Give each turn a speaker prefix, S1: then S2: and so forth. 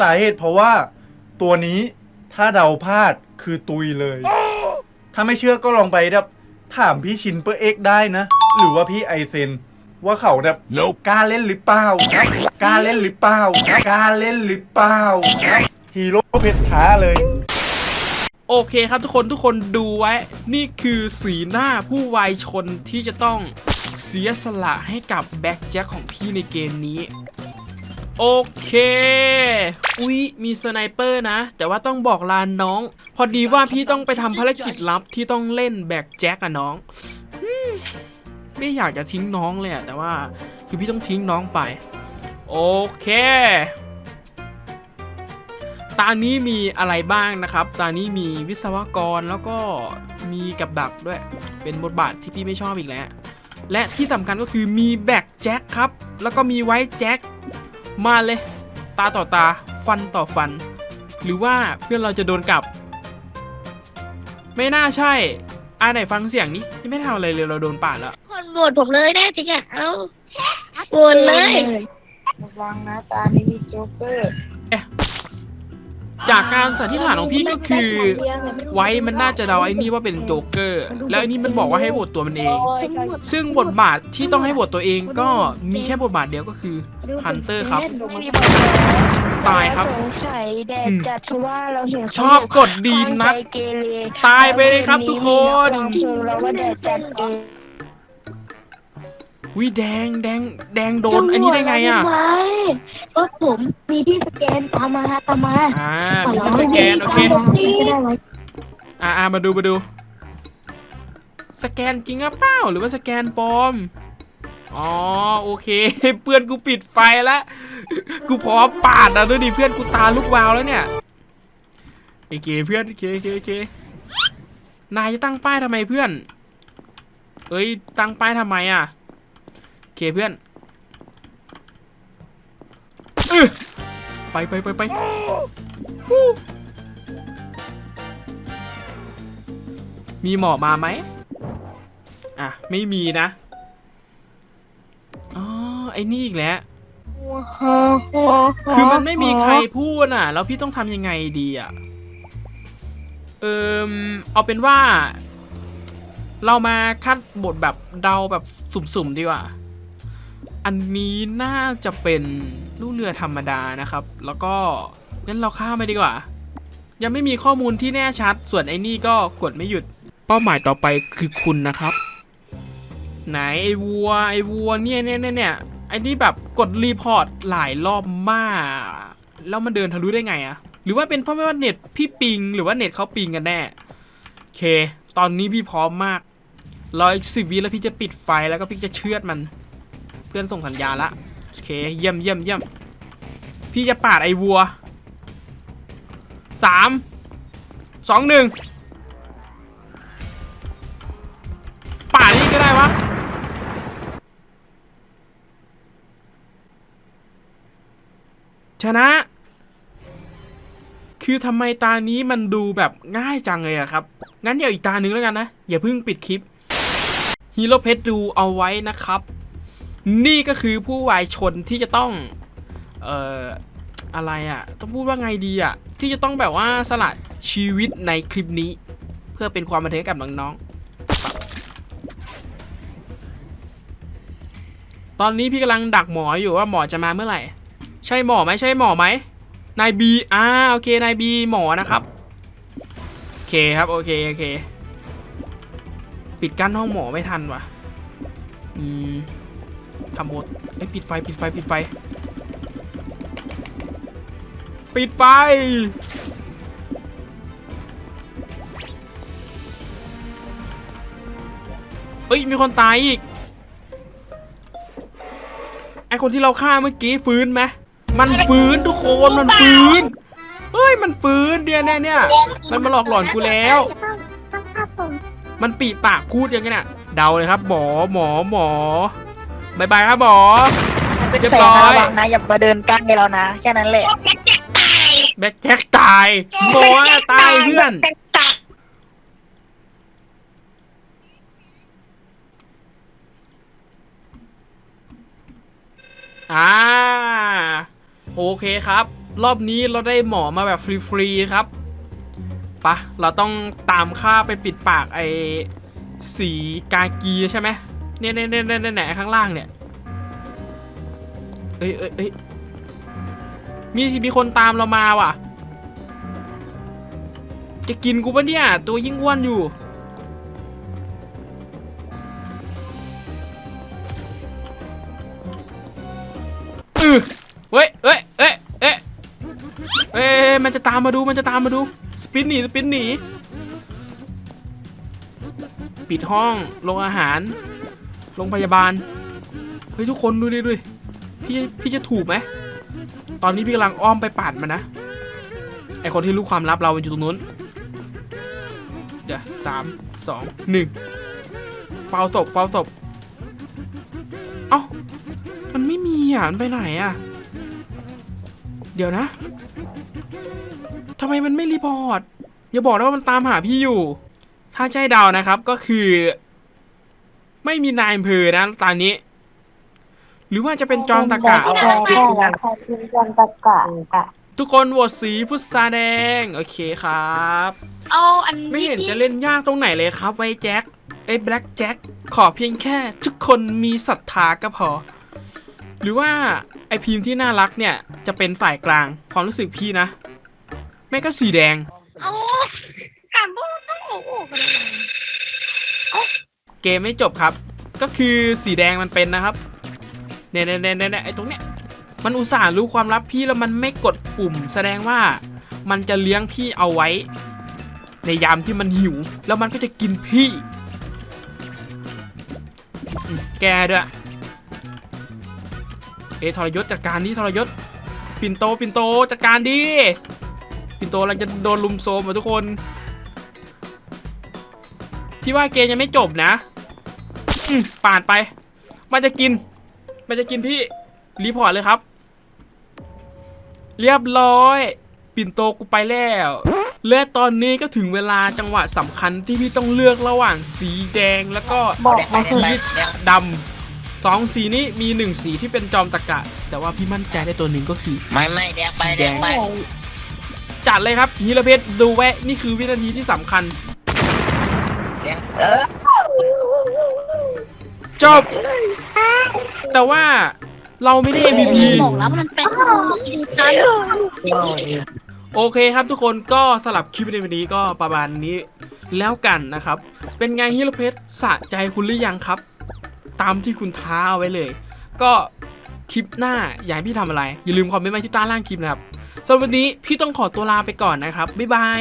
S1: สาเหตุเพราะว่าตัวนี้ถ้าเดาพลาดคือตุยเลย ถ้าไม่เชื่อก็ลองไปแบบถามพี่ชินเปอร์เอ็กซ์ได้นะ หรือว่าพี่ไอเซน ว่าเขาแบบ
S2: Nope
S1: กล้าเล่นหรือเปล่าครับกล้าเล่นหรือเปล่าครับกล้าเล่นหรือเปล่าครับฮีโร่เพชรท้าเลย
S3: โอเคครับทุกคนทุกคนดูไว้ นี่คือสีหน้าผู้วายชนที่จะต้องเสียสละให้กับแบ็กแจ็คของพี่ในเกมนี้ โอเค อุ๊ย มีสไนเปอร์นะ แต่ว่าต้องบอกลาน้อง พอดีว่าพี่ต้องไปทำภารกิจลับที่ต้องเล่นแบกแจ็คอะน้อง ไม่อยากจะทิ้งน้องเลยอะแต่ว่าคือพี่ต้องทิ้งน้องไป โอเค ตานี้มีอะไรบ้างนะครับ ตานี้มีวิศวกรแล้วก็มีกับดักด้วย เป็นบทบาทที่พี่ไม่ชอบอีกแล้ว และที่สำคัญก็คือมีแบกแจ็คครับ แล้วก็มีไวท์แจ็คมาเลย ตาต่อตาฟันต่อฟัน หรือว่าเพื่อนเราจะโดนกลับ ไม่น่าใช่อ่าไหนฟังเสียงนี้ยังไม่ทำอะไรเลยเราโดนปาดแล้ว
S4: คนโหวตผมเลยแน่จริงอะเอาโหวตเลย
S5: ระวังนะตานี้มีโจ๊กเกอร์
S3: จากการสันนิษฐานของพี่ก็คือ ไว้มันน่าจะเดาไอ้นี่ว่าเป็นโจ๊กเกอร์ แล้วไอ้นี่มันบอกว่าให้โหวตตัวมันเอง ซึ่งบทบาทที่ต้องให้โหวตตัวเองก็มีแค่บทบาทเดียวก็คือฮันเตอร์ครับตายครับ
S5: สงสัยแดดจัดเพราะว่าเราเห็นเขา
S3: ชอบกดดีนัก
S5: เกเร
S3: ตายไปเลยครับทุกคน
S5: ว่าแดดจัดเก
S3: วิแดงแดงแดงโดน อันนี้ได้ไงอะ
S5: ทำมก็ผมมีที่สแกนตามมาตามมา
S3: อ่ามีที่สแกนโอเค
S5: ก็ได้ไว้
S3: อ่าอ่ามาดูมาดู สแกนจริงหรือเปล่าหรือว่าสแกนปลอมอ๋อโอเค เพื่อนกูปิดไฟแล้วกูพร้อมปาดอะดูดิเพื่อนกูตาลุกวาวแล้วเนี่ยโอเคเพื่อนโอเคโอเคโอเคนายจะตั้งป้ายทำไมเพื่อน เอ้ยตั้งป้ายทำไมอะโอ เคเพื่อนอื้อไปไปไปไปฮู้มีหมอมาไหมอะ ไม่มีนะ อ๋อ ไอ้นี่อีกแล้ว คือมันไม่มีใครพูดอะ แล้วพี่ต้องทำยังไงดีอะ เอิมเอาเป็นว่า เรามาคัดบทแบบเดาแบบสุ่มๆดีกว่า อันนี้น่าจะเป็นลูกเรือธรรมดานะครับ แล้วก็งั้นเราข้ามไปดีกว่า ยังไม่มีข้อมูลที่แน่ชัด ส่วนไอ้นี่ก็กดไม่หยุด เป้าหมายต่อไปคือคุณนะครับ ไหนไอ้วัวไอ้วัวเนี่ยเนี่ยเนี่ยไอ้นี่แบบกดรีพอร์ตหลายรอบมาก แล้วมันเดินทะลุได้ไงอะหรือว่าเป็นเพราะว่าเน็ตพี่ปิง หรือว่าเน็ตเขาปิงกันแน่โอเค ตอนนี้พี่พร้อมมากรออีกสิบวิแล้วพี่จะปิดไฟแล้วก็พี่จะเชือดมัน เพื่อนส่งสัญญาณละโอเคเยี่ยมเยี่ยมเยี่ยมพี่จะปาดไอ้วัวสามสองหนึ่งปาดนี่ก็ได้วะชนะ คือทำไมตานี้มันดูแบบง่ายจังเลยอะครับ งั้นเดี๋ยวอีกตาหนึ่งแล้วกันนะ อย่าเพิ่งปิดคลิปฮีโร่เพชรดูเอาไว้นะครับ นี่ก็คือผู้วายชนที่จะต้อง เอ่อ อะไรอะต้องพูดว่าไงดีอะที่จะต้องแบบว่าสละชีวิตในคลิปนี้ เพื่อเป็นความบันเทิงกับน้องๆ ตอนนี้พี่กำลังดักหมออยู่ว่าหมอจะมาเมื่อไหร่ ใช่หมอไหมใช่หมอไหมนายบีอ่าโอเคนายบีหมอนะครับโอเคครับโอเคโอเค ปิดกั้นห้องหมอไม่ทันว่ะ อืม ทำโบดไอ้ปิดไฟปิดไฟปิดไฟ ปิดไฟเฮ้ย มีคนตายอีก ไอคนที่เราฆ่าเมื่อกี้ฟื้นไหมมันฟื้นทุกคนมันฟื้น เฮ้ย มันฟื้นเนี่ยเนี่เนี่ย มันมาหลอกหลอนกูแล้ว มันปีปากพูดอย่างนี้น่ะเดาเลยครับ หมอหมอหมอ บายบายครับหมอ เรียบร้อย
S5: ระวังนะอย่ามาเดินใกล้เรานะแค่นั้นแหละ
S3: แบ็คแจ็คตายหมอตายเพื่อน อ่า โอเคครับ รอบนี้เราได้หมอมาแบบฟรีๆครับปะเราต้องตามค่าไปปิดปากไอ้สีกากีใช่ไหม เนี่ยเนี่ยเนี่ยเนี่ยเนี่ยข้างล่างเนี่ยเอ้ยเอ้ยเอ้ยมีมีคนตามเรามาว่ะ จะกินกูปะเนี่ย ตัวยิ่งอ้วนอยู่ เออเว้ยเอ้ยเอ้ยเอ้ยเอ้ยมันจะตามมาดูมันจะตามมาดู สปินหนีสปินหนี ปิดห้องลงอาหาร โรงพยาบาล เฮ้ยทุกคนดูดิดูพี่พี่จะถูกไหม ตอนนี้พี่กำลังอ้อมไปปาดมันนะ ไอคนที่รู้ความลับเราอยู่ตรงนู้น เดี๋ยวสามสองหนึ่งเฝ้าศพเฝ้าศพ เอ้า มันไม่มีอะมันไปไหนอะ เดี๋ยวนะทำไมมันไม่รีพอร์ต อย่าบอกนะว่ามันตามหาพี่อยู่ ถ้าใช่เดานะครับก็คือ ไม่มีนายอำเภอนะตอนนี้ หรือว่าจะเป็นจอมตะกะ
S5: ใช่ใช่แล้วใครเป็นจอมตะกะอะ
S3: ทุกคนโหวตสีพุทราแดง โอเคครับ
S4: เอาอัน
S3: ไม่เห็นจะเล่นยากตรงไหนเลยครับ ไว้แจ็คไอ้แบล็กแจ็คขอเพียงแค่ ทุกคนมีศรัทธาก็พอ หรือว่าไอพีมที่น่ารักเนี่ย จะเป็นฝ่ายกลางความรู้สึกพี่นะ แม่ก็สีแดง
S4: เอาถามว่าต้องโอ้โหกันเลย
S3: เกมไม่จบครับ ก็คือสีแดงมันเป็นนะครับเนี่ยเนี่ยเนี่ยเน่ไอ้ตรงเนี้ยมันอุตส่าห์รู้ความลับพี่แล้วมันไม่กดปุ่ม แสดงว่ามันจะเลี้ยงพี่เอาไว้ ในยามที่มันหิว แล้วมันก็จะกินพี่ แกด้วยเอทรยศจัดการนี้ทรยศปินโตปินโตจัดการดิปินโตเราจะโดนลุมโซมอะทุกคน พี่ว่าเกมยังไม่จบนะอืมปาดไป มันจะกิน มันจะกินพี่ รีพอร์ตเลยครับ เรียบร้อย ปิ่นโตกูไปแล้ว และตอนนี้ก็ถึงเวลาจังหวะสำคัญที่พี่ต้องเลือกระหว่างสีแดงแล้วก็
S5: บอกมาสิ
S3: สีดำสองสีนี้มีหนึ่งสีที่เป็นจอมตะกะ แต่ว่าพี่มั่นใจในตัวหนึ่งก็คือ
S2: ไม่ไม่แดงไป
S3: สี
S2: แด
S3: แด
S2: ง
S3: ง
S2: ไป
S3: จัดเลยครับฮีโรเพชรดูแวะนี่คือวินาทีที่สำคัญ
S2: แดงเออ
S3: จบ แต่ว่าเราไม่ได้ MVP
S4: บอกแล้วมันเป็น
S3: โอเคครับทุกคนก็สลับคลิปในวันนี้ก็ประมาณนี้แล้วกันนะครับ เป็นไงฮิโรเพชรสะใจคุณหรือยังครับ ตามที่คุณท้าเอาไว้เลย ก็คลิปหน้าอยากให้พี่ทำอะไร อย่าลืมคอมเมนต์มาที่ใต้ล่างคลิปนะครับสำหรับวันนี้พี่ต้องขอตัวลาไปก่อนนะครับ บ๊ายบาย